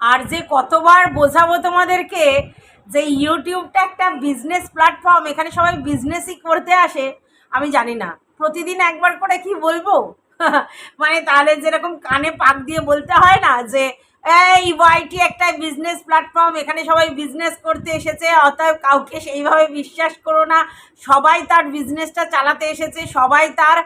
আর যে কতবার বোঝাবো তোমাদেরকে, যে ইউটিউবটা একটা বিজনেস প্ল্যাটফর্ম এখানে সবাই বিজনেসই করতে আসে, আমি জানি না। প্রতিদিন একবার করে কি বলব? মানে তাহলে যেরকম কানে পাক দিয়ে বলতে হয় না, যে, এই ওয়াইটি একটা বিজনেস প্ল্যাটফর্ম এখানে সবাই বিজনেস করতে এসেছে, অতএব কাউকে সেইভাবে বিশ্বাস করো না। সবাই তার বিজনেসটা চালাতে এসেছে, সবাই তার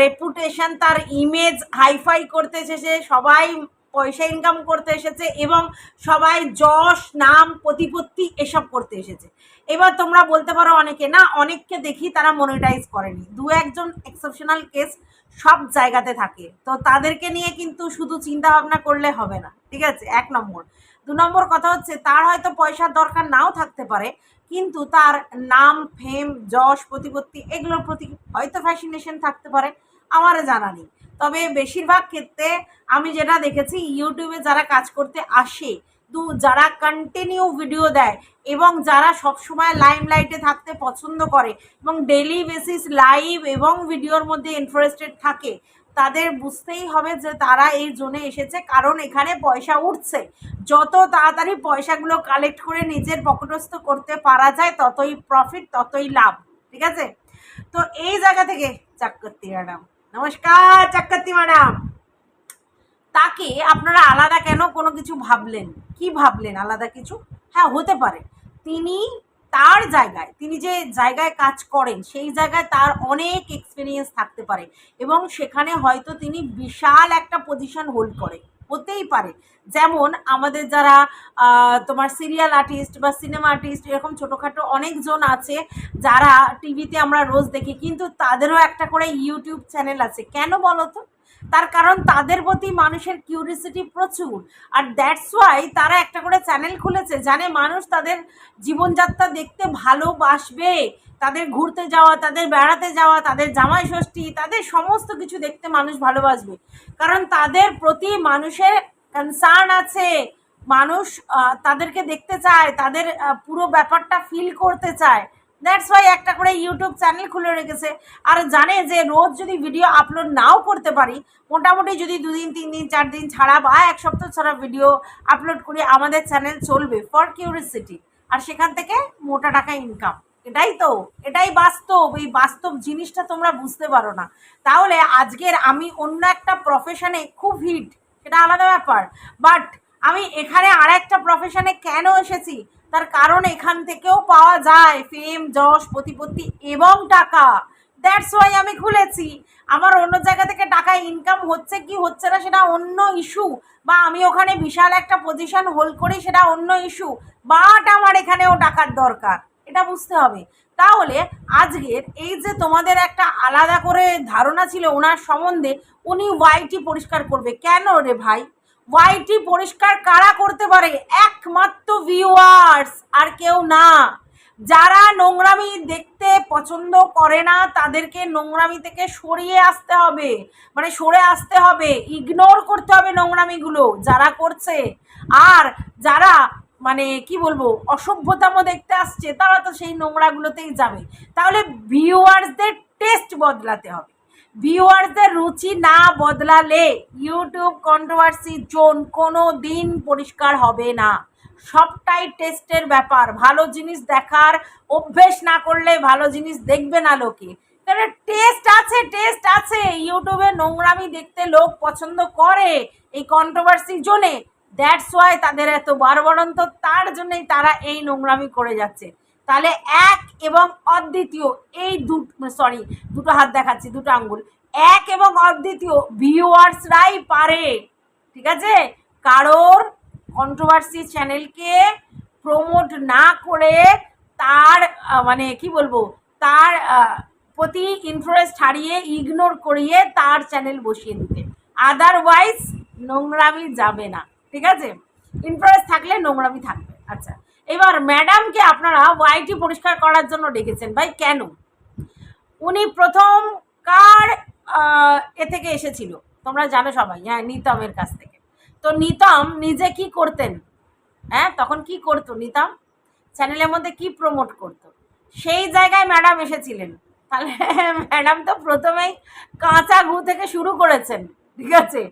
রেপুটেশন তার ইমেজ হাইফাই করতে এসেছে, সবাই পয়সা ইনকাম করতে এসেছে এবং সবাই যশ, নাম, প্রতিপত্তি এসব করতে এসেছে। এবার তোমরা বলতে পারো অনেকে, না, অনেককে দেখি তারা মনিটাইজ করেনি। দু একজন এক্সেপশনাল কেস সব জায়গাতে থাকে। তো তাদেরকে নিয়ে কিন্তু শুধু চিন্তা ভাবনা করলে হবে না, ঠিক আছে? এক নম্বর। দু নম্বর কথা হচ্ছে, তার হয়তো পয়সার দরকার নাও থাকতে পারে, কিন্তু তার নাম ফেম যশ, প্রতিপত্তি এগুলোর প্রতি হয়তো ফ্যাসিনেশন থাকতে পারে। আমার জানা নেই। তবে বেশিরভাগ ক্ষেত্রে আমি যেটা দেখেছি ইউটিউবে যারা কাজ করতে আসে, দু যারা কন্টিনিউ ভিডিও দেয় এবং যারা সবসময় লাইমলাইটে থাকতে পছন্দ করে এবং ডেলি বেসিস লাইভ এবং ভিডিওর মধ্যে ইন্টারেস্টেড থাকে, তাদের বুঝতেই হবে যে তারা এই জোনে এসেছে। কারণ এখানে পয়সা উঠছে। যত তাড়াতাড়ি পয়সাগুলো কালেক্ট করে নিজের পকেটস্থ করতে পারা যায়, ততই প্রফিট ততই লাভ। ঠিক আছে? তো এই জায়গা থেকে চাক্কর্তি ম্যাডাম নমস্কার চাক্কর্তি ম্যাডাম তাকে আপনারা আলাদা কেন কোনো কিছু ভাবলেন? কি ভাবলেন আলাদা কিছু? হ্যাঁ হতে পারে। তিনি তার জায়গায়, তিনি যে জায়গায় কাজ করেন, সেই জায়গায় তার অনেক এক্সপিরিয়েন্স থাকতে পারে এবং সেখানে হয়তো তিনি বিশাল একটা পজিশন হোল্ড করে হতেই পারে। যেমন আমাদের যারা তোমার সিরিয়াল আর্টিস্ট বা সিনেমা আর্টিস্ট এরকম ছোটোখাটো অনেকজন আছে, যারা টিভিতে আমরা রোজ দেখি, কিন্তু তাদেরও একটা করে ইউটিউব চ্যানেল আছে। কেন বলো তো? তার কারণ তাদের প্রতি মানুষের কিউরিসিটি প্রচুর। আর দ্যাটস ওয়াই তারা একটা করে চ্যানেল খুলেছে জানে মানুষ তাদের জীবনযাত্রা দেখতে ভালোবাসবে। তাদের ঘুরতে যাওয়া, তাদের বেড়াতে যাওয়া, তাদের জামাই ষষ্ঠী, তাদের সমস্ত কিছু দেখতে মানুষ ভালোবাসবে। কারণ তাদের প্রতি মানুষের কনসার্ন আছে। মানুষ তাদেরকে দেখতে চায়, তাদের পুরো ব্যাপারটা ফিল করতে চায়। দ্যাটস ওয়াই একটা করে ইউটিউব চ্যানেল খুলে রেখেছে। আর জানে যে রোজ যদি ভিডিও আপলোড নাও করতে পারি, মোটামুটি যদি দুদিন তিন দিন চার দিন ছাড়া বা এক সপ্তাহ ছাড়া ভিডিও আপলোড করি, আমাদের চ্যানেল চলবে ফর কিউরিসিটি আর সেখান থেকে মোটা টাকা ইনকাম এটাই তো, এটাই বাস্তব। এই বাস্তব জিনিসটা তোমরা বুঝতে পারো না। তাহলে আজকের আমি অন্য একটা প্রফেশনে খুব হিট সেটা আলাদা ব্যাপার। বাট আমি এখানে আর একটা প্রফেশনে কেন এসেছি? তার কারণ এখান থেকেও পাওয়া যায় ফেম যশ, প্রতিপত্তি এবং টাকা। দ্যাটস ওয়াই আমি খুলেছি। আমার অন্য জায়গা থেকে টাকা ইনকাম হচ্ছে কি হচ্ছে না সেটা অন্য ইস্যু বা আমি ওখানে বিশাল একটা পজিশন হোল্ড করি সেটা অন্য ইস্যু বাট আমার এখানেও টাকার দরকার। এটা বুঝতে হবে। তাহলে আজকের এই যে তোমাদের একটা আলাদা করে ধারণা ছিল ওনার সম্বন্ধে, উনি ওয়াইটি পরিষ্কার করবে। কেন রে ভাই? ওয়াইটি পরিষ্কার কারা করতে পারে? একমাত্র ভিউয়ার্স আর কেউ না। যারা নোংরামি দেখতে পছন্দ করে না, তাদেরকে নোংরামি থেকে সরিয়ে আসতে হবে। মানে সরে আসতে হবে ইগনোর করতে হবে নোংরামিগুলো যারা করছে। আর যারা মানে কি বলব, অসভ্যতাম দেখতে আসছে, তারা তো সেই নোংরাগুলোতেই যাবে। তাহলে ভিউয়ার্সদের টেস্ট বদলাতে হবে। ভিউয়ার্সদের রুচি না বদলালে ইউটিউব কন্ট্রোভার্সি জোন কোনো দিন পরিষ্কার হবে না। সবটাই টেস্টের ব্যাপার। ভালো জিনিস দেখার অভ্যেস না করলে ভালো জিনিস দেখবে না লোকে। কারণ টেস্ট আছে টেস্ট আছে। ইউটিউবে নোংরামি দেখতে লোক পছন্দ করে এই কন্ট্রোভার্সি জোনে। দ্যাটস ওয়াই তাদের এত বারবরন্ত, তার জন্যই তারা এই নোংরামি করে যাচ্ছে। তাহলে এক এবং অদ্বিতীয়, এই দু সরি দুটো হাত দেখাচ্ছি, দুটো আঙ্গুল। এক এবং অদ্বিতীয় ভিউয়ার্সরাই পারে, ঠিক আছে? কারোর কন্ট্রোভার্সি চ্যানেলকে প্রমোট না করে তার মানে কি বলব, তার প্রতি ইন্টারেস্ট হারিয়ে ইগনোর করিয়ে তার চ্যানেল বসিয়ে দিতে। আদারওয়াইজ নোংরামি যাবে না, ঠিক আছে? ইন্টারেস্ট থাকলে নোংরামি থাকবে আচ্ছা। এবার ম্যাডামকে আপনারা ওয়াইটি পরিষ্কার করার জন্য ডেকেছেন, ভাই, কেন? উনি প্রথম কার এ থেকে এসেছিল? তোমরা জানো সবাই হ্যাঁ নিতমের কাছ থেকে। তো নিতম নিজে কি করতেন? হ্যাঁ তখন কি করতো নিতম? চ্যানেলের মধ্যে কি প্রমোট করতো? সেই জায়গায় ম্যাডাম এসেছিলেন। তাহলে ম্যাডাম তো প্রথমেই কাঁচা ঘু থেকে শুরু করেছেন, ঠিক আছে?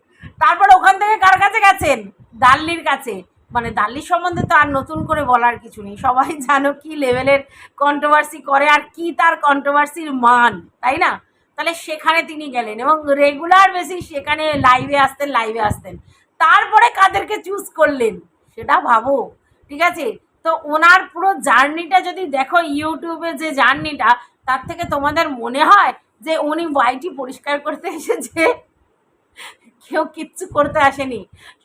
তারপর ওখান থেকে কার কাছে গেছেন? দাল্লির কাছে। মানে দাল্লির সম্বন্ধে তো আর নতুন করে বলার কিছু নেই। সবাই জানো কি লেভেলের কন্ট্রোভার্সি করে আর কি তার কন্ট্রোভার্সির মান, তাই না? তাহলে সেখানে তিনি গেলেন এবং রেগুলার বেসি সেখানে লাইভে আসতেন লাইভে আসতেন। তারপরে কাদেরকে চুজ করলেন? সেটা ভাবো, ঠিক আছে? তো ওনার পুরো জার্নিটা যদি দেখো ইউটিউবে যে জার্নিটা, তার থেকে তোমাদের মনে হয় যে উনি বাড়িটি পরিষ্কার করতে এসেছে? কেউ কিচ্ছু করতে আসেনি।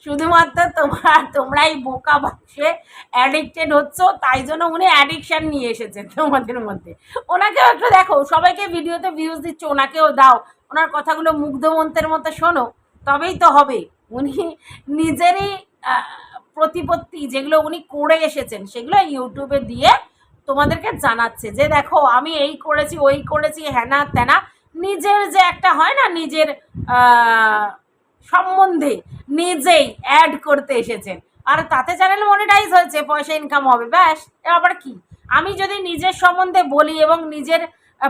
শুধুমাত্র তোমরা, তোমরাই বোকা বাক্সে অ্যাডিক্টেড হচ্ছ, তাই জন্য উনি অ্যাডিকশান নিয়ে এসেছেন তোমাদের মধ্যে। ওনাকেও একটু দেখো, সবাইকে ভিডিওতে ভিউজ দিচ্ছ, ওনাকেও দাও। ওনার কথাগুলো মুগ্ধমন্ত্রের মতো শোনো, তবেই তো হবে। উনি নিজেরই প্রতিপত্তি যেগুলো উনি করে এসেছেন, সেগুলো ইউটিউবে দিয়ে তোমাদেরকে জানাচ্ছে যে দেখো, আমি এই করেছি, ওই করেছি, হ্যানা ত্যানা। নিজের যে একটা হয় না, নিজের সম্বন্ধে নিজেই অ্যাড করতে এসেছেন। আর তাতে চ্যানেল মনিটাইজ হয়েছে, পয়সা ইনকাম হবে, ব্যাস। আবার কি? আমি যদি নিজের সম্বন্ধে বলি এবং নিজের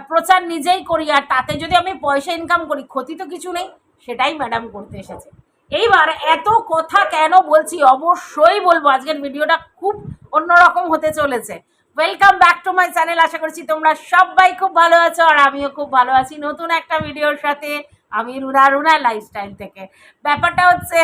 প্রচার নিজেই করি, আর তাতে যদি আমি পয়সা ইনকাম করি, ক্ষতি তো কিছু নেই, সেটাই ম্যাডাম করতে এসেছে। এইবার এত কথা কেন বলছি? অবশ্যই বলব, আজকের ভিডিওটা খুব অন্যরকম হতে চলেছে। Welcome back to my channel আশা করছি তোমরা সবাই খুব ভালো আছো, আর আমিও খুব ভালো আছি। নতুন একটা ভিডিওর সাথে আমি রুনা রুনা লাইফস্টাইল থেকে। ব্যাপারটা হচ্ছে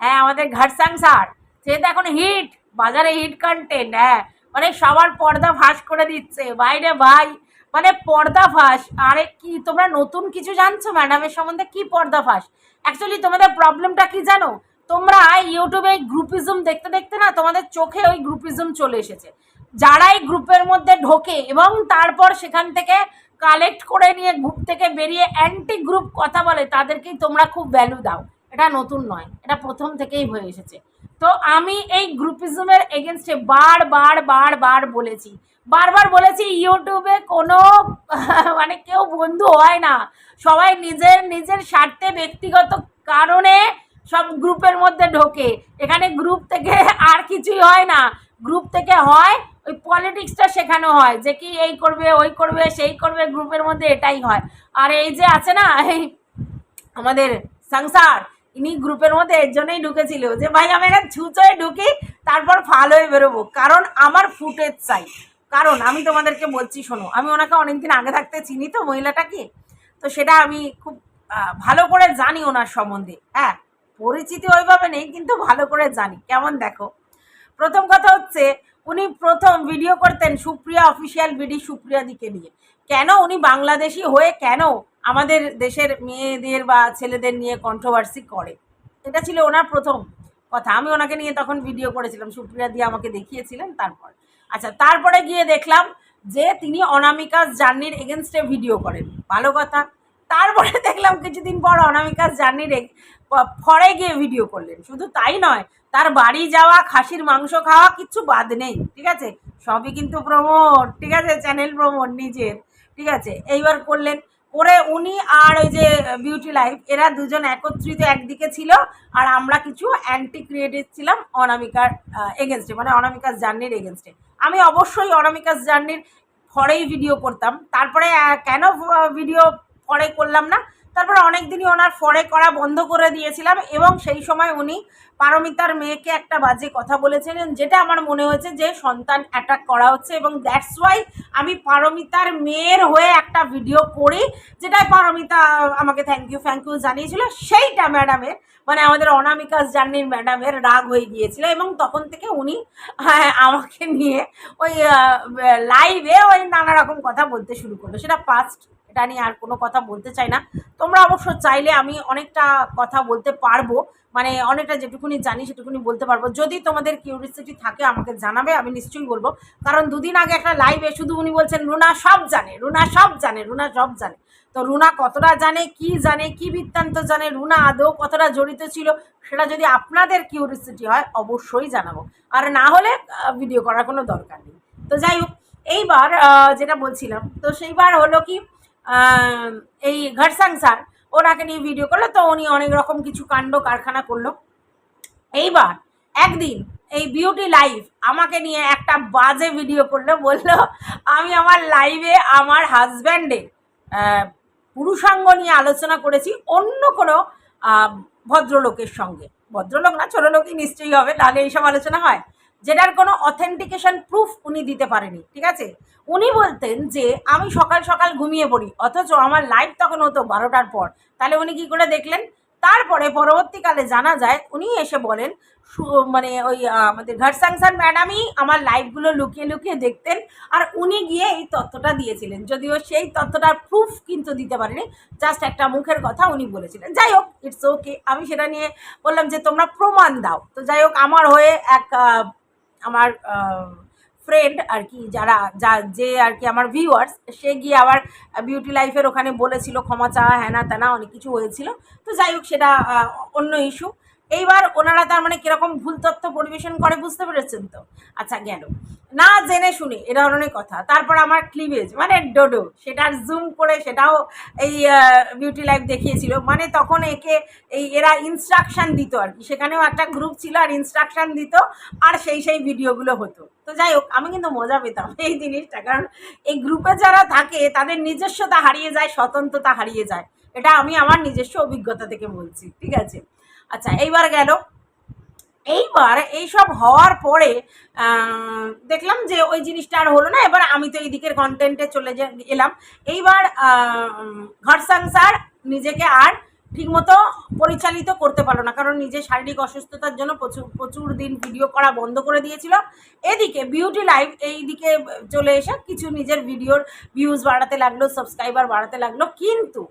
হ্যাঁ আমাদের ঘর সংসার সে তো এখন হিট বাজারে হিট কন্টেন্ট হ্যাঁ মানে সবার পর্দা ফাঁস করে দিচ্ছে। বাইরে ভাই মানে পর্দা ফাঁস। আরে কি, তোমরা নতুন কিছু জানছো ম্যাডামের সম্বন্ধে? কি পর্দা ফাঁস? অ্যাকচুয়ালি তোমাদের প্রবলেমটা কি জানো? তোমরা ইউটিউবে গ্রুপিজম দেখতে দেখতে না, তোমাদের চোখে ওই গ্রুপিজম চলে এসেছে। যারা এই গ্রুপের মধ্যে ঢোকে এবং তারপর সেখান থেকে কালেক্ট করে নিয়ে গ্রুপ থেকে বেরিয়ে অ্যান্টি গ্রুপ কথা বলে, তাদেরকেই তোমরা খুব ভ্যালু দাও। এটা নতুন নয়, এটা প্রথম থেকেই হয়ে এসেছে। তো আমি এই গ্রুপিজমের এগেনস্টে বার বার বার বার বলেছি। বারবার বলেছি ইউটিউবে কোনো মানে কেউ বন্ধু হয় না। সবাই নিজের নিজের স্বার্থে ব্যক্তিগত কারণে সব গ্রুপের মধ্যে ঢোকে। এখানে গ্রুপ থেকে আর কিছুই হয় না। গ্রুপ থেকে হয় ওই পলিটিক্সটা শেখানো হয় যে কি এই করবে, ওই করবে, সেই করবে গ্রুপের মধ্যে এটাই হয়। আর এই যে আছে না, এই আমাদের সংসার, ইনি গ্রুপের মধ্যে এর জন্যই ঢুকেছিল যে, ভাই, আমি এখানে ছুঁচোয় ঢুকি, তারপর ফাল হয়ে বেরোবো। কারণ আমার ফুটেজ চাই। কারণ আমি তোমাদেরকে বলছি, শোনো, আমি ওনাকে অনেকদিন আগে থাকতে চিনি তো মহিলাটাকে তো সেটা আমি খুব ভালো করে জানি ওনার সম্বন্ধে। হ্যাঁ পরিচিতি ওইভাবে নেই, কিন্তু ভালো করে জানি। কেমন দেখো? প্রথম কথা হচ্ছে উনি প্রথম ভিডিও করতেন সুপ্রিয়া অফিসিয়াল বিডি সুপ্রিয়া দিকে নিয়ে। কেন উনি বাংলাদেশি হয়ে কেন আমাদের দেশের মেয়েদের বা ছেলেদের নিয়ে কন্ট্রোভার্সি করে? এটা ছিল ওনার প্রথম কথা। আমি ওনাকে নিয়ে তখন ভিডিও করেছিলাম সুপ্রিয়া দিয়ে আমাকে দেখিয়েছিলেন তারপর। আচ্ছা তারপরে গিয়ে দেখলাম যে তিনি অনামিকাস জার্নির এগেনস্টে ভিডিও করেন। ভালো কথা। তারপরে দেখলাম কিছুদিন পর অনামিকাস জার্নির ফরে গিয়ে ভিডিও করলেন। শুধু তাই নয়, তার বাড়ি যাওয়া, খাসির মাংস খাওয়া কিচ্ছু বাদ নেই, ঠিক আছে? সবই কিন্তু প্রমোট ঠিক আছে? চ্যানেল প্রমোট নিজের, ঠিক আছে? এইবার করলেন। করে উনি আর ওই যে বিউটি লাইফ এরা দুজন একত্রিত একদিকে ছিল আর আমরা কিছু অ্যান্টি ক্রিয়েটিভ ছিলাম অনামিকার এগেনস্টে মানে অনামিকাস জার্নির এগেনস্টে আমি অবশ্যই অনামিকাস জার্নির ফরেই ভিডিও করতাম। তারপরে কেন ভিডিও ফরে করলাম না। তারপরে অনেক দিনই ওনার ফরে করা বন্ধ করে দিয়েছিলাম এবং সেই সময় উনি পারমিতার মেয়েকে একটা বাজে কথা বলেছিলেন যেটা আমার মনে হয়েছে যে সন্তান অ্যাটাক করা হচ্ছে এবং দ্যাটস ওয়াই আমি পারমিতার মেয়ের হয়ে একটা ভিডিও করি যেটাই পারমিতা আমাকে থ্যাংক ইউ থ্যাংক ইউ জানিয়েছিল। সেইটা ম্যাডামের মানে আমাদের অনামিকাস জার্নির ম্যাডামের রাগ হয়ে গিয়েছিল এবং তখন থেকে উনি হ্যাঁ, আমাকে নিয়ে ওই লাইভে ওই নানা রকম কথা বলতে শুরু করল। সেটা পাস্ট এটা নিয়ে আর কোনো কথা বলতে চাই না। তোমরা অবশ্য চাইলে আমি অনেকটা কথা বলতে পারব। মানে অনেকটা যেটুকুনি জানি সেটুকুনি বলতে পারব। যদি তোমাদের কিউরিয়াসিটি থাকে, আমাকে জানাবে, আমি নিশ্চয়ই বলব। কারণ দুদিন আগে একটা লাইভে শুধু উনি বলছেন, রুনা সব জানে, রুনা সব জানে, রুনা সব জানে। তো রুনা কতটা জানে, কি জানে, কি বৃত্তান্ত জানে, রুনা আদৌ কতটা জড়িত ছিল, সেটা যদি আপনাদের কিউরিয়াসিটি হয়, অবশ্যই জানাব। আর না হলে ভিডিও করার কোনো দরকার নেই। তো যাই হোক, এইবার যেটা বলছিলাম, তো সেইবার হলো কি এই ঘর সংসার ওনাকে নিয়ে ভিডিও করল, তো উনি অনেক রকম কিছু কাণ্ড কারখানা করল। এইবার একদিন এই বিউটি লাইফ আমাকে নিয়ে একটা বাজে ভিডিও করল, বলল, আমি আমার লাইভে আমার হাজব্যান্ডে পুরুষাঙ্গ নিয়ে আলোচনা করেছি অন্য কোনো ভদ্রলোকের সঙ্গে। ভদ্রলোক না, ছোট লোকই নিশ্চয়ই হবে, তাহলে এইসব আলোচনা হয়। যেটার কোনো অথেন্টিকেশন প্রুফ উনি দিতে পারেনি, ঠিক আছে? উনি বলতেন যে, আমি সকাল সকাল ঘুমিয়ে পড়ি, অথচ আমার লাইভ তখন হতো বারোটার পর। তাহলে উনি কি করে দেখলেন? তারপরে পরবর্তীকালে জানা যায়, উনি এসে বলেন মানে ওই আমাদের ঘরসাংসার ম্যাডামই আমার লাইভগুলো লুকিয়ে লুকিয়ে দেখতেন, আর উনি গিয়ে এই তথ্যটা দিয়েছিলেন। যদিও সেই তথ্যটার প্রুফ কিন্তু দিতে পারেনি জাস্ট একটা মুখের কথা উনি বলেছিলেন। যাই হোক ইটস ওকে আমি সেটা নিয়ে বললাম যে, তোমরা প্রমাণ দাও। তো যাই হোক, আমার হয়ে এক আমার ফ্রেন্ড আর কি, যারা, যা, যে আর কি আমার ভিউয়ার্স সে গিয়ে আবার বিউটি লাইফের ওখানে বলেছিল, ক্ষমা চাওয়া, হ্যানা ত্যানা অনেক কিছু হয়েছিল। তো যাই হোক, সেটা অন্য ইস্যু এইবার ওনারা তার মানে কীরকম ভুল তথ্য পরিবেশন করে বুঝতে পেরেছেন তো? আচ্ছা গেল। না জেনে শুনে, এ ধরনের কথা। তারপর আমার ক্লিভেজ মানে ডোডো সেটার জুম করে সেটাও এই বিউটি লাইফ দেখিয়েছিল। মানে তখন একে এই, এরা ইনস্ট্রাকশন দিত আর কি। সেখানেও একটা গ্রুপ ছিল আর ইনস্ট্রাকশন দিত, আর সেই সেই ভিডিওগুলো হতো। তো যাই হোক, আমি কিন্তু মজা পেতাম এই জিনিসটা। কারণ এই গ্রুপে যারা থাকে, তাদের নিজস্বতা হারিয়ে যায়, স্বতন্ত্রতা হারিয়ে যায়। এটা আমি আমার নিজস্ব অভিজ্ঞতা থেকে বলছি, ঠিক আছে? আচ্ছা এইবার গেল। এইবার এইসব হওয়ার পরে দেখলাম যে ওই জিনিসটা আর হলো না, এবার আমি তো এই দিকের কন্টেন্টে চলে এলাম। এইবার ঘর সংসার নিজেকে আর ঠিকমতো পরিচালিত করতে পারল না, কারণ নিজের শারীরিক অসুস্থতার জন্য প্রচুর প্রচুর দিন ভিডিও করা বন্ধ করে দিয়েছিল। এদিকে বিউটি লাইভ এই দিকে চলে এসে কিছু নিজের ভিডিওর ভিউজ বাড়াতে লাগল সাবস্ক্রাইবার বাড়াতে লাগল। কিন্তু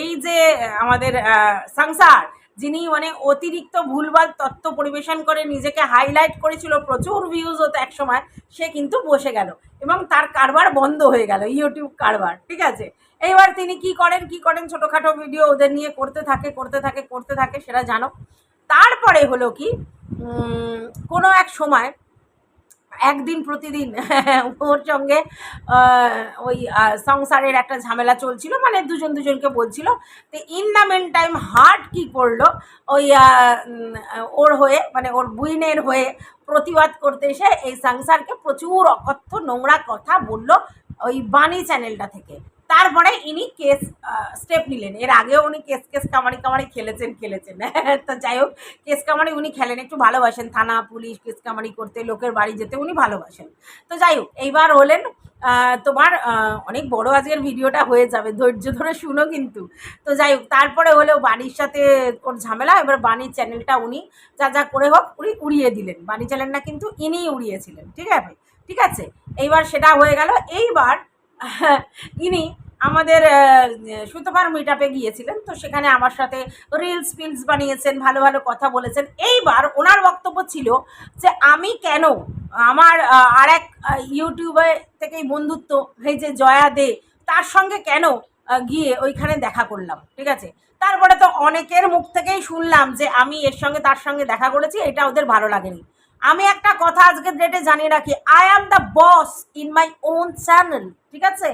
এই যে আমাদের সংসার যিনি মানে অতিরিক্ত ভুলভাল তথ্য পরিবেশন করে নিজেকে হাইলাইট করেছিল, প্রচুর ভিউজ হতো এক সময় সে কিন্তু বসে গেল এবং তার কারবার বন্ধ হয়ে গেল ইউটিউব কারবার, ঠিক আছে? এইবার তিনি কি করেন কি করেন? ছোটোখাটো ভিডিও ওদের নিয়ে করতে থাকে করতে থাকে করতে থাকে, সেটা জানো? তারপরে হলো কি কোনো এক সময় একদিন প্রতিদিন ওর সঙ্গে ওই সংসারের একটা ঝামেলা চলছিল মানে দুজন দুজনকে বলছিল, তো in the meantime heart কী করল, ওই ওর হয়ে মানে ওর বুইনের হয়ে প্রতিবাদ করতে এসে এই সংসারকে প্রচুর অকথ্য নোংরা কথা বলল ওই বাণী চ্যানেলটা থেকে। তারপরে ইনি কেস স্টেপ নিলেন। এর আগেও উনি কেস কেস কামারি কামারি খেলেছেন খেলেছেন। তো যাই হোক, কেস কামারি উনি খেলেন, একটু ভালোবাসেন। থানা, পুলিশ, কেস কামারি করতে, লোকের বাড়ি যেতে উনি ভালোবাসেন। তো যাই হোক, এইবার হলেন তোমার অনেক বড় আজকের ভিডিওটা হয়ে যাবে, ধৈর্য ধরে শুনো কিন্তু। তো যাই হোক, তারপরে হলেও বাণীর সাথে ওর ঝামেলা, এবার বাণীর চ্যানেলটা উনি যা যা করে হোক, উনি উড়িয়ে দিলেন। বাণী চ্যানেলটা কিন্তু ইনিই উড়িয়েছিলেন, ঠিক আছে? ঠিক আছে? এইবার সেটা হয়ে গেল। এইবার ইনি আমাদের সুতপার মিটাপে গিয়েছিলেন, তো সেখানে আমার সাথে রিলস ফিলস বানিয়েছেন, ভালো ভালো কথা বলেছেন। এইবার ওনার বক্তব্য ছিল যে আমি কেন আমার আর এক ইউটিউবে থেকেই বন্ধুত্ব, এই যে জয়া দে, তার সঙ্গে কেন গিয়ে ওইখানে দেখা করলাম, ঠিক আছে? তারপরে তো অনেকের মুখ থেকেই শুনলাম যে আমি এর সঙ্গে তার সঙ্গে দেখা করেছি, এটা ওদের ভালো লাগেনি। আমি একটা কথা আজকের ডেটে জানিয়ে রাখি। I am the boss in my own channel ঠিক আছে?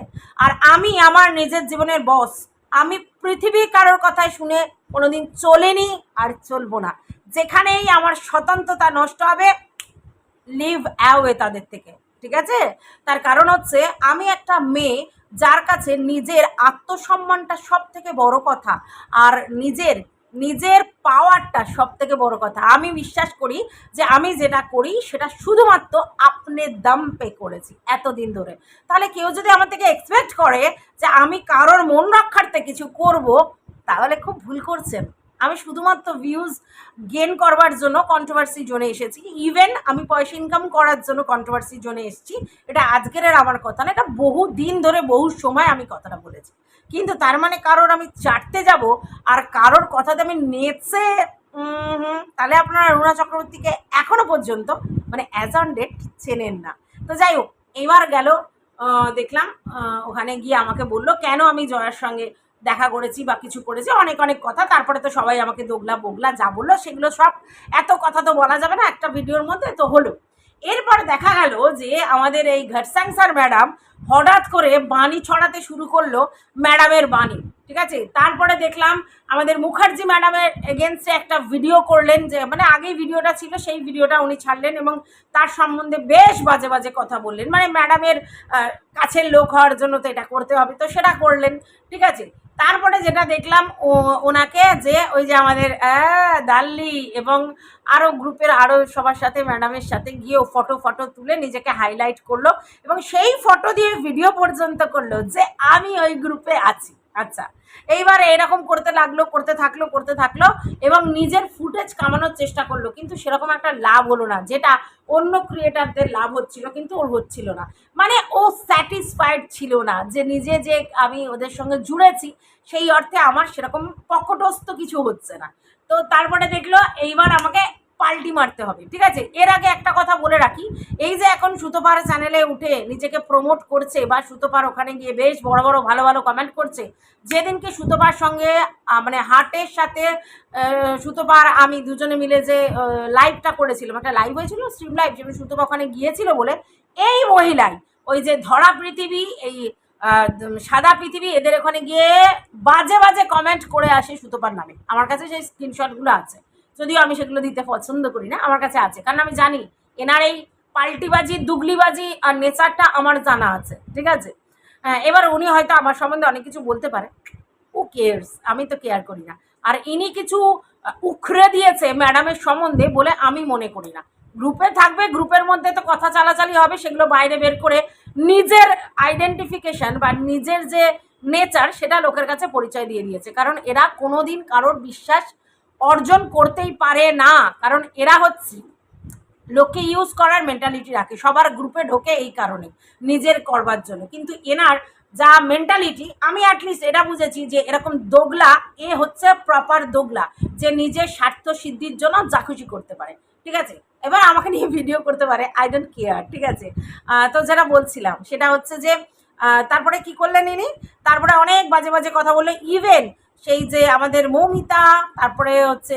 আর আমি আমার নিজের জীবনের বস আমি পৃথিবী কারোর কথায় শুনে কোনোদিন চলেনি আর চলবো না। যেখানেই আমার স্বতন্ত্রতা নষ্ট হবে লিভ অ্যাওয়ে তাদের থেকে, ঠিক আছে? তার কারণ হচ্ছে, আমি একটা মেয়ে যার কাছে নিজের আত্মসম্মানটা সব থেকে বড় কথা। আর নিজের নিজের পাওয়ারটা সব থেকে বড় কথা। আমি বিশ্বাস করি যে আমি যেটা করি, সেটা শুধুমাত্র আপনি দাম পে করেছি এতদিন ধরে। তাহলে কেউ যদি আমার থেকে এক্সপেক্ট করে যে আমি কারোর মন রক্ষার্থে কিছু করব, তাহলে খুব ভুল করছেন। আমি শুধুমাত্র ভিউজ গেন করবার জন্য কন্ট্রোভার্সি জোনে এসেছি। ইভেন আমি পয়সা ইনকাম করার জন্য কন্ট্রোভার্সি জোনে এসেছি। এটা আজকের আমার কথা না, এটা বহু দিন ধরে, বহু সময় আমি কথাটা বলেছি। কিন্তু তার মানে কারোর আমি চাটতে যাব আর কারোর কথাতে আমি নেচে হুম, তাহলে আপনারা রুনা চক্রবর্তীকে এখনও পর্যন্ত মানে অ্যাজ অন ডেট চেনেন না। তো যাই হোক এবার গেল দেখলাম ওখানে গিয়ে আমাকে বলল কেন আমি জয়ার সঙ্গে দেখা করেছি বা কিছু করেছি? অনেক অনেক কথা তারপরে তো সবাই আমাকে দোগলা বোগলা যা বলল সেগুলো সব এত কথা তো বলা যাবে না একটা ভিডিওর মধ্যে তো হলো। এরপর দেখা গেল যে আমাদের এই ঘটসাং স্যার ম্যাডাম হঠাৎ করে বাণী ছড়াতে শুরু করল ম্যাডামের বাণী, ঠিক আছে? তারপরে দেখলাম আমাদের মুখার্জি ম্যাডামের এগেনস্টে একটা ভিডিও করলেন যে মানে আগেই ভিডিওটা ছিল, সেই ভিডিওটা উনি ছাড়লেন এবং তার সম্বন্ধে বেশ বাজে বাজে কথা বললেন। মানে ম্যাডামের কাছের লোক হওয়ার জন্য তো এটা করতে হবে, তো সেটা করলেন, ঠিক আছে? তারপরে যেটা দেখলাম, ও, ওনাকে যে ওই যে আমাদের দাল্লি এবং আরও গ্রুপের আরও সবার সাথে, ম্যাডামের সাথে গিয়ে ও ফটো ফটো তুলে নিজেকে হাইলাইট করল এবং সেই ফটো দিয়ে ভিডিও পর্যন্ত করল যে আমি ওই গ্রুপে আছি। আচ্ছা এইবার এরকম করতে লাগল, করতে থাকল করতে থাকল এবং নিজের ফুটেজ কামানোর চেষ্টা করল, কিন্তু সেরকম একটা লাভ হলো না, যেটা অন্য ক্রিয়েটারদের লাভ হচ্ছিল, কিন্তু ওর হচ্ছিল না। মানে ও স্যাটিসফাইড ছিল না যে নিজে যে আমি ওদের সঙ্গে জুড়েছি, সেই অর্থে আমার সেরকম পকটস্থ কিছু হচ্ছে না। তো তারপরে দেখল, এইবার আমাকে পাল্টি মারতে হবে, ঠিক আছে? এর আগে একটা কথা বলে রাখি, এই যে এখন সুতোপার চ্যানেলে উঠে নিজেকে প্রমোট করছে বা সুতোপার ওখানে গিয়ে বেশ বড় বড় ভালো ভালো কমেন্ট করছে যেদিনকে সুতোপার সঙ্গে মানে হার্টের সাথে সুতোপার আমি দুজনে মিলে যে লাইভটা করেছিলাম, একটা লাইভ হয়েছিল স্ট্রিম লাইভ যেখানে সুতোপা ওখানে গিয়েছিল বলে, এই মহিলাই, ওই যে ধরা পৃথিবী, এই সাদা পৃথিবী, এদের ওখানে গিয়ে বাজে বাজে কমেন্ট করে আসে সুতোপার নামে। আমার কাছে সেই স্ক্রিনশটগুলো আছে। যদিও আমি সেগুলো দিতে পছন্দ করি না, আমার কাছে আছে। কারণ আমি জানি, এনার এই পাল্টিবাজি, দুগলিবাজি আর নেচারটা আমার জানা আছে, ঠিক আছে? হ্যাঁ এবার উনি হয়তো আমার সম্বন্ধে অনেক কিছু বলতে পারে। ও কেয়ার্স আমি তো কেয়ার করি না। আর ইনি কিছু উখড়ে দিয়েছে ম্যাডামের সম্বন্ধে বলে আমি মনে করি না। গ্রুপে থাকবে, গ্রুপের মধ্যে তো কথা চালাচালি হবে, সেগুলো বাইরে বের করে নিজের আইডেন্টিফিকেশন বা নিজের যে নেচার সেটা লোকের কাছে পরিচয় দিয়ে দিয়েছে। কারণ এরা কোনোদিন কারোর বিশ্বাস অর্জন করতেই পারে না, কারণ এরা হচ্ছে লোককে ইউজ করার মেন্টালিটি রাখে, সবার গ্রুপে ঢোকে এই কারণে, নিজের করবার জন্য। কিন্তু এনার যা মেন্টালিটি আমি অ্যাটলিস্ট এটা বুঝেছি যে এরকম দোগলা, এ হচ্ছে প্রপার দোগলা, যে নিজের স্বার্থ সিদ্ধির জন্য যা খুশি করতে পারে। ঠিক আছে? এবার আমাকে নিয়ে ভিডিও করতে পারে আই ডোন্ট কেয়ার ঠিক আছে? তো যেটা বলছিলাম, সেটা হচ্ছে যে তারপরে কি করলেন ইনি? তারপরে অনেক বাজে বাজে কথা বলল ইভেন সেই যে আমাদের মৌমিতা, তারপরে হচ্ছে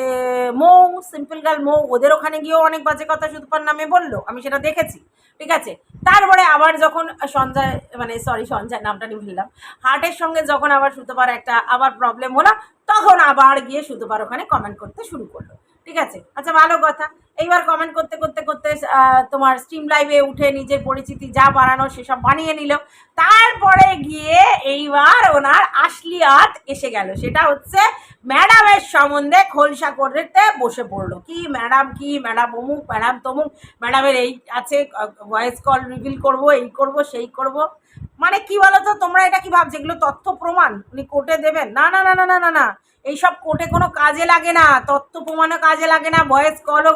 মৌ সিম্পল গার্ল মৌ, ওদের ওখানে গিয়েও অনেক বাজে কথা সুতপার নামে বলল, আমি সেটা দেখেছি, ঠিক আছে? তারপরে আবার যখন সঞ্জয় মানে সরি সঞ্জয় নামটা নিয়ে ভুললাম হার্টের সঙ্গে যখন আবার সুতপার একটা আবার প্রবলেম হলো, তখন আবার গিয়ে সুতপার ওখানে কমেন্ট করতে শুরু করল, ঠিক আছে? আচ্ছা ভালো কথা। এইবার কমেন্ট করতে করতে করতে তোমার স্ট্রিম লাইভে উঠে নিজের পরিচিতি যা বানানো সেসব বানিয়ে নিল। তারপরে গিয়ে এইবার ওনার আসলিয়াত এসে গেল। সেটা হচ্ছে ম্যাডামের সম্বন্ধে খোলসা করতে বসে পড়ল। কি ম্যাডাম কি ম্যাডাম অমুক ম্যাডাম তমুক ম্যাডামের এই আছে ভয়েস কল রিভিল করব, এই করব, সেই করব। মানে কি বলতো, তোমরা এটা কি ভাবছ? এগুলো তথ্য প্রমাণ? উনি কোর্টে দেবেন? না না না না না না না। এইসব কোর্টে কোনো কাজে লাগে না, তথ্য প্রমাণও কাজে লাগে না ভয়েস কলও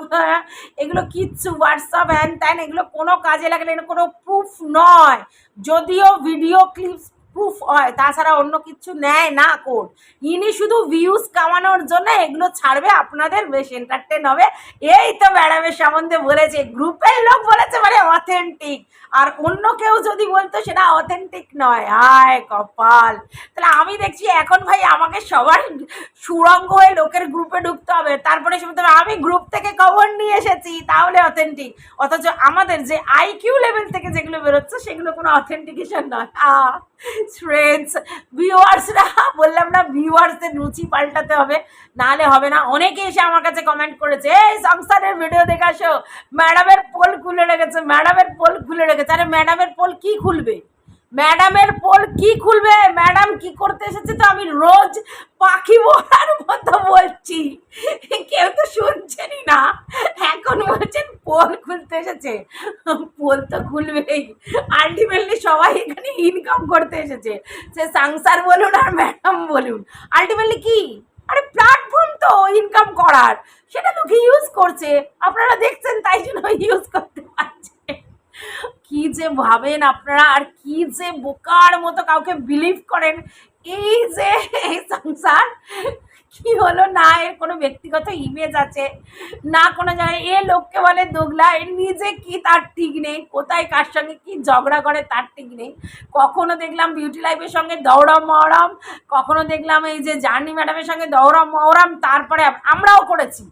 এগুলো কিচ্ছু হোয়াটসঅ্যাপ হ্যান ত্যান এগুলো কোনো কাজে লাগে না কোনো প্রুফ নয়। যদিও ভিডিও ক্লিপস প্রুফ হয়, তাছাড়া অন্য কিছু নেয় না কোর্ট। ইনি শুধু ভিউজ কামানোর জন্য এগুলো ছাড়বে, আপনাদের বেশ এন্টারটেন হবে। এই তো ম্যাডামের সম্বন্ধে বলেছে, গ্রুপের লোক বলেছে মানে অথেন্টিক আর অন্য কেউ যদি বলতো সেটা অথেন্টিক নয়। হায় কপাল। তাহলে আমি দেখছি এখন ভাই আমাকে সবার সুরঙ্গ হয়ে লোকের গ্রুপে ঢুকতে হবে। তারপরে সে আমি গ্রুপ থেকে খবর নিয়ে এসেছি, তাহলে অথেন্টিক অথচ আমাদের যে আইকিউ লেভেল থেকে যেগুলো বেরোচ্ছে, সেগুলো কোনো অথেন্টিকেশন নয়। আহ। ফ্রেন্ডস ভিউয়ার্সরা বললাম না ভিউয়ার্সদের রুচি পাল্টাতে হবে, নাহলে হবে না। অনেকে এসে আমার কাছে কমেন্ট করেছে, এই সংসারের ভিডিও দেখে আসো ম্যাডামের পোল খুলে রেখেছে ম্যাডামের পোল খুলে রেখেছে। আরে ম্যাডামের পোল কি খুলবে? ম্যাডামের পোল কি খুলবে? ম্যাডাম কি করতে এসেছে তো আমি রোজ পাখি বলার মতো বলছি। কেউ তো শুনছেনই না। এখন বলছেন পোল খুলতে এসেছে। পোল তো খুলবেই। আলটিমেটলি সবাই এখানে ইনকাম করতে এসেছে। সে সংসার বলুন আর ম্যাডাম বলুন। আলটিমেটলি কি? আরে প্ল্যাটফর্ম তো ইনকাম করার। সেটা তো কি ইউজ করছে। আপনারা দেখছেন তাই জন্য ইউজ করতে পারছে। কি যে ভাবেন আপনারা আর কি যে বোকার মতো কাউকে বিলিভ করেন। এই যে এই সংসার, কি হলো? না, এর কোনো ব্যক্তিগত ইমেজ আছে। না, কোনো জায়গায়। এ লোককে বলে দোগলা, এর নিজে কি তার ঠিক নেই? কোথায় কার সঙ্গে কি ঝগড়া করে তার ঠিক নেই? কখনো দেখলাম বিউটি লাইফের সঙ্গে দৌড়াম মহরম, কখনো দেখলাম এই যে জার্নি ম্যাডামের সঙ্গে দৌড়াম মহরম, তারপরে আমরাও করেছি।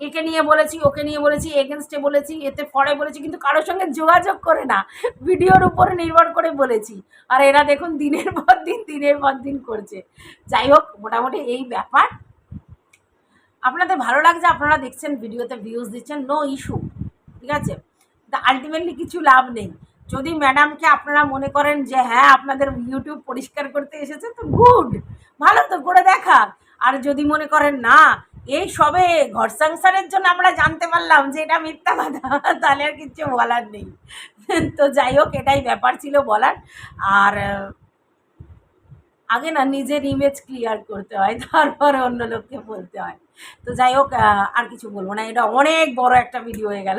একে নিয়ে বলেছি, ওকে নিয়ে বলেছি এগেনস্টে বলেছি, এতে ফরে বলেছি, কিন্তু কারোর সঙ্গে যোগাযোগ করে না। ভিডিওর উপরে নির্ভর করে বলেছি। আর এরা দেখুন দিনের পর দিন, দিনের পর দিন করছে। যাই হোক, মোটামুটি এই ব্যাপার। আপনাদের ভালো লাগছে, আপনারা দেখছেন ভিডিওতে ভিউজ দিচ্ছেন নো ইস্যু ঠিক আছে? আলটিমেটলি কিছু লাভ নেই। যদি ম্যাডামকে আপনারা মনে করেন যে হ্যাঁ আপনাদের ইউটিউব পরিষ্কার করতে এসেছে, তো গুড ভালো তো, করে দেখা আর যদি মনে করেন না এই সবে ঘর সংসারের জন্য আমরা জানতে পারলাম যে এটা মিথ্যা কথা, তাহলে আর কিচ্ছু বলার নেই। তো যাই হোক, এটাই ব্যাপার ছিল বলার। আর, আগে না নিজের ইমেজ ক্লিয়ার করতে হয়, তারপরে অন্য লোককে বলতে হয়। তো যাই হোক আর কিছু বলব না, এটা অনেক বড় একটা ভিডিও হয়ে গেল।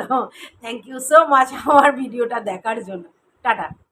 থ্যাংক ইউ সো মাচ আমার ভিডিওটা দেখার জন্য। টাটা।